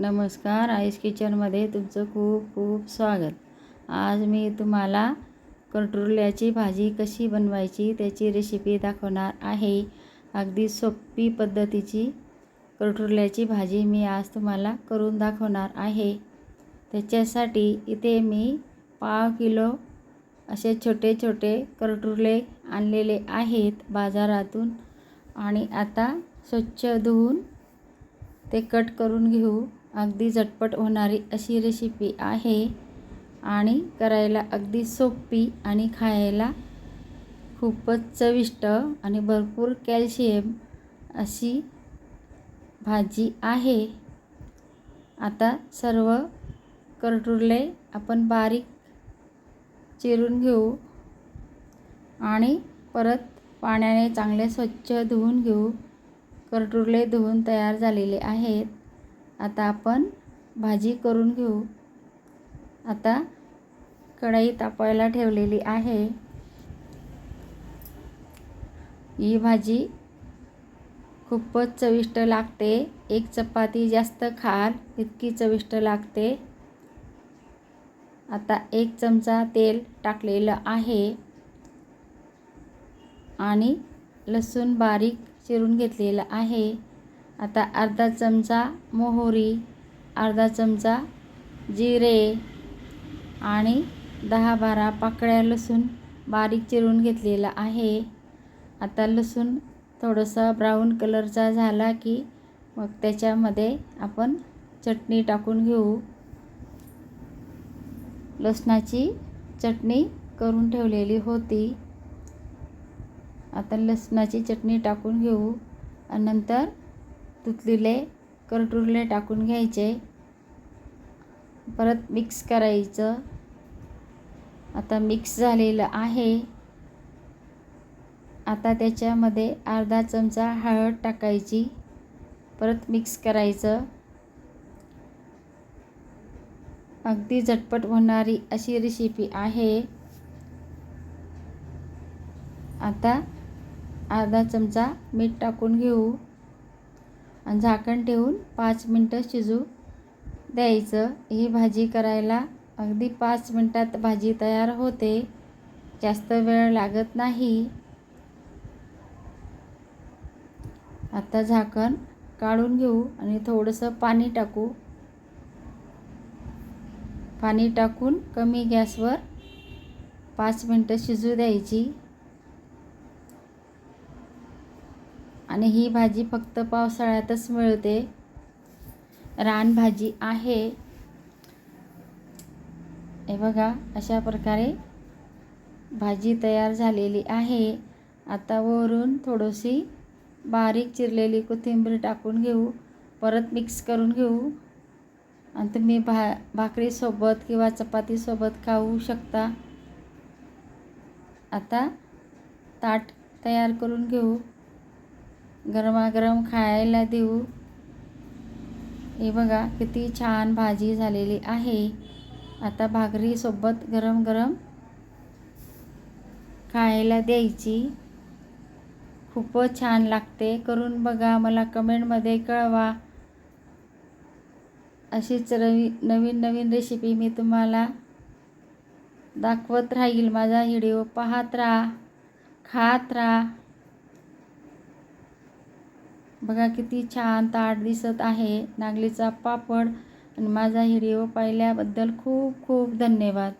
नमस्कार आईस किचनमध्ये तुमचं खूप खूप स्वागत. आज मी तुम्हाला कटुरल्याची भाजी कशी बनवायची त्याची रेसिपी दाखवणार आहे. अगदी सोपी पद्धतीची कटुरल्याची भाजी मी आज तुम्हाला करून दाखवणार आहे. त्याच्यासाठी इथे मी पाव किलो असे छोटे छोटे करटुरले आणलेले आहेत बाजारातून. आणि आता स्वच्छ धुवून ते कट करून घेऊ. अगदी झटपट होणारी अशी रेसिपी आहे. आणि करायला अगदी सोपी आणि खायला खूपच चविष्ट आणि भरपूर कॅल्शियम अशी भाजी आहे. आता सर्व करटुरले आपण बारीक चिरून घेऊ आणि परत पाण्याने चांगले स्वच्छ धुवून घेऊ. करटुरले धुवून तयार झालेले आहेत. आता आपण भाजी करून घेऊ. आता कढई तापायला ठेवलेली आहे. ही भाजी खूपच चविष्ट लागते. एक चपाती जास्त खाल इतकी चविष्ट लागते. आता एक चमचा तेल टाकलेलं आहे. आणि लसूण बारीक चिरून घेतलेलं आहे. आता अर्धा चमचा मोहरी अर्धा चमचा जिरे आणि दहा बारा पाकळ्या लसूण बारीक चिरून घेतलेला आहे. आता लसूण थोडंसं ब्राऊन कलरचा झाला की मग त्याच्यामध्ये आपण चटणी टाकून घेऊ. लसणाची चटणी करून ठेवलेली होती. आता लसणाची चटणी टाकून घेऊ आणि नंतर तुतलीले करटुरले टाकून घ्यायचे. परत मिक्स करायचं. आता मिक्स झालेलं आहे. आता त्याच्यामध्ये अर्धा चमचा हळद टाकायची. परत मिक्स करायचं. अगदी झटपट होणारी अशी रेसिपी आहे. आता अर्धा चमचा मीठ टाकून घेऊ. आणि झाकण ठेवून पाच मिनटं शिजू द्यायचं. ही भाजी करायला अगदी पाच मिनटात भाजी तयार होते. जास्त वेळ लागत नाही. आता झाकण काढून घेऊ आणि थोडंसं पाणी टाकू. पाणी टाकून कमी गॅसवर पाच मिनटं शिजू द्यायची. आणि ही भाजी फक्त पावसाळ्यातच मिळते. रानभाजी आहे. हे बघा अशा प्रकारे भाजी तयार झालेली आहे. आता वरून थोडीशी बारीक चिरलेली कोथिंबीर टाकून घेऊ. परत मिक्स करून घेऊ. आणि तुम्ही भा भाकरीसोबत किंवा चपातीसोबत खाऊ शकता. आता ताट तयार करून घेऊ. गरमागरम खायला देऊ. हे बघा किती छान भाजी झालेली आहे. आता भाकरीसोबत गरम गरम खायला द्यायची. खूपच छान लागते. करून बघा मला कमेंटमध्ये कळवा. अशीच रवी नवीन नवीन रेसिपी मी तुम्हाला दाखवत राहील. माझा व्हिडिओ पाहत राहा खात राहा. बघा किती छान ताट दिसत आहे. नागलीचा पापड आणि माझा व्हिडिओ पाहिल्याबद्दल खूप खूप धन्यवाद.